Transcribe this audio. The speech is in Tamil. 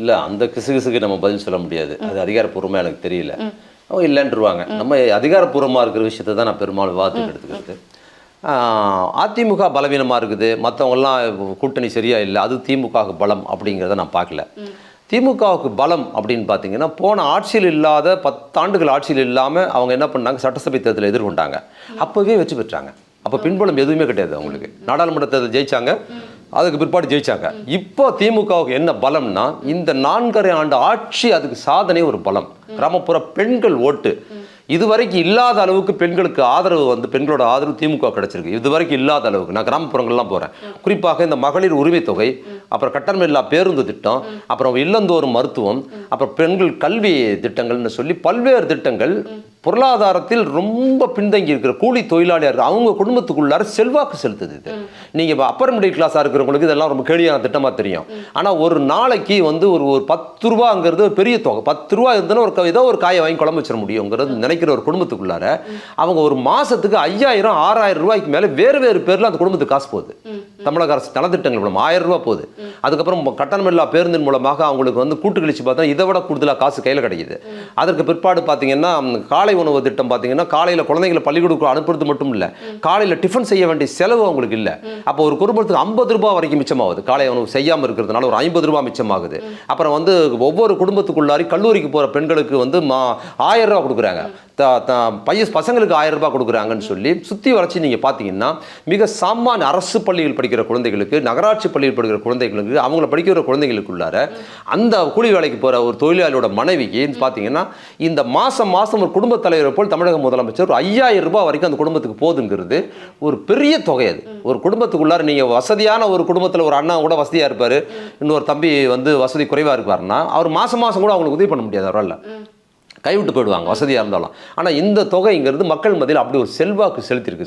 இல்லை அந்த கிசுகிசுக்கு நம்ம பதில் சொல்ல முடியாது. அது அதிகாரப்பூர்வமாக எனக்கு தெரியல. அவங்க இல்லைன்றுவாங்க. நம்ம அதிகாரப்பூர்வமாக இருக்கிற விஷயத்தை தான் நான் பெரும்பாலும் விவாதத்துக்கு எடுத்துக்கிறது. அதிமுக பலவீனமாக இருக்குது. மற்றவங்கெல்லாம் கூட்டணி சரியா இல்லை. அது திமுகவுக்கு பலம் அப்படிங்கிறத நான் பார்க்கல. திமுகவுக்கு பலம் அப்படின்னு பார்த்தீங்கன்னா போன ஆட்சியில் இல்லாத பத்தாண்டுகள் ஆட்சியில் இல்லாமல் அவங்க என்ன பண்ணாங்க? சட்டசபை தேர்தலை எதிர்கொண்டாங்க. அப்போவே வெற்றி பெற்றாங்க. அப்போ பின்புலம் எதுவுமே கிடையாது அவங்களுக்கு. நாடாளுமன்ற தேர்தல் ஜெயிச்சாங்க. அதுக்கு பிற்பாடு ஜெயிச்சாங்க. இப்போ திமுகவுக்கு என்ன பலம்னா இந்த நான்கரை ஆண்டு ஆட்சி அதுக்கு சாதனை ஒரு பலம். கிராமப்புற பெண்கள் ஓட்டு. இதுவரைக்கும் இல்லாத அளவுக்கு பெண்களுக்கு ஆதரவு வந்து பெண்களோட ஆதரவு திமுக கிடைச்சிருக்கு. இதுவரைக்கும் இல்லாத அளவுக்கு. நான் கிராமப்புறங்கள்லாம் போகிறேன் குறிப்பாக இந்த மகளிர் உரிமை தொகை அப்புறம் கட்டணமில்லா பேருந்து திட்டம் அப்புறம் இல்லந்தோறும் மருத்துவம் அப்புறம் பெண்கள் கல்வி திட்டங்கள்னு சொல்லி பல்வேறு திட்டங்கள் பொருளாதாரத்தில் ரொம்ப பின்தங்கி இருக்கிற கூலி தொழிலாளியாக அவங்க குடும்பத்துக்குள்ளார செல்வாக்கு செலுத்துது இது. நீங்கள் அப்பர் மிடில் கிளாஸாக இருக்கிறவங்களுக்கு இதெல்லாம் ரொம்ப கேடியான திட்டமாக தெரியும். ஆனால் ஒரு நாளைக்கு வந்து ஒரு ஒரு பத்து ரூபாங்கிறது ஒரு பெரிய தொகை. பத்து ரூபா இருந்ததுன்னா ஒரு க- ஏதோ ஒரு காயை வாங்கி குழம்பு வச்சிட முடியுங்கிறது நினைக்கிற ஒரு குடும்பத்துக்குள்ளார அவங்க ஒரு மாதத்துக்கு ஐயாயிரம் ஆறாயிரம் ரூபாய்க்கு மேலே வேறு வேறு பேரில் அந்த குடும்பத்துக்கு காசு போகுது. தமிழக அரசு நலத்திட்டங்கள் மூலம் ஆயிரம் ரூபாய் போகுது. அதுக்கப்புறம் கட்டணமில்லா பேருந்தின் மூலமாக அவங்களுக்கு வந்து கூட்டு கழிச்சு பார்த்தா இதை விட கூடுதலாக காசு கையில் கிடைக்குது. அதற்கு பிற்பாடு பார்த்தீங்கன்னா காலை உணவு திட்டம் பார்த்தீங்கன்னா காலையில் குழந்தைங்களை பள்ளிக்கூடத்துக்கு அனுப்புறது மட்டும் இல்லை. காலையில் டிஃபன் செய்ய வேண்டிய செலவு அவங்களுக்கு இல்லை. அப்போ ஒரு குடும்பத்துக்கு ஐம்பது ரூபாய் வரைக்கும் மிச்சமாகுது. காலை உணவு செய்யாமல் இருக்கிறதுனால ஒரு ஐம்பது ரூபாய் மிச்சமாகுது. அப்புறம் வந்து ஒவ்வொரு குடும்பத்துக்குள்ளாரி கல்லூரிக்கு போகிற பெண்களுக்கு வந்து மா ஆயிரம் ரூபாய் கொடுக்குறாங்க. பையன் பசங்களுக்கு ஆயிரம் ரூபாய் கொடுக்குறாங்கன்னு சொல்லி சுற்றி வளர்ச்சி நீங்கள் பார்த்தீங்கன்னா மிக சாமானிய அரசு பள்ளியில் படிக்கிற குழந்தைகளுக்கு நகராட்சி பள்ளியில் படிக்கிற குழந்தைகளுக்கு அவங்கள படிக்கிற குழந்தைகளுக்குள்ளார அந்த கூலி வேலைக்கு போகிற ஒரு தொழிலாளியோட மனைவிக்கு பார்த்தீங்கன்னா இந்த மாதம் மாதம் ஒரு குடும்பத் தலைவரை போல் தமிழக முதலமைச்சர் ஒரு ஐயாயிரம் ரூபாய் வரைக்கும் அந்த குடும்பத்துக்கு போதுங்கிறது ஒரு பெரிய தொகை அது. ஒரு குடும்பத்துக்குள்ளார நீங்கள் வசதியான ஒரு குடும்பத்தில் ஒரு அண்ணா கூட வசதியாக இருப்பார். இன்னொரு தம்பி வந்து வசதி குறைவாக இருப்பாருன்னா அவர் மாதம் மாதம் கூட அவங்களுக்கு உதவி பண்ண முடியாது அவரால். கைவிட்டு போயிடுவாங்க வசதியாக இருந்தாலும். ஆனால் இந்த தொகைங்கிறது மக்கள் மத்தியில் அப்படி ஒரு செல்வாக்கு செலுத்தியிருக்குது.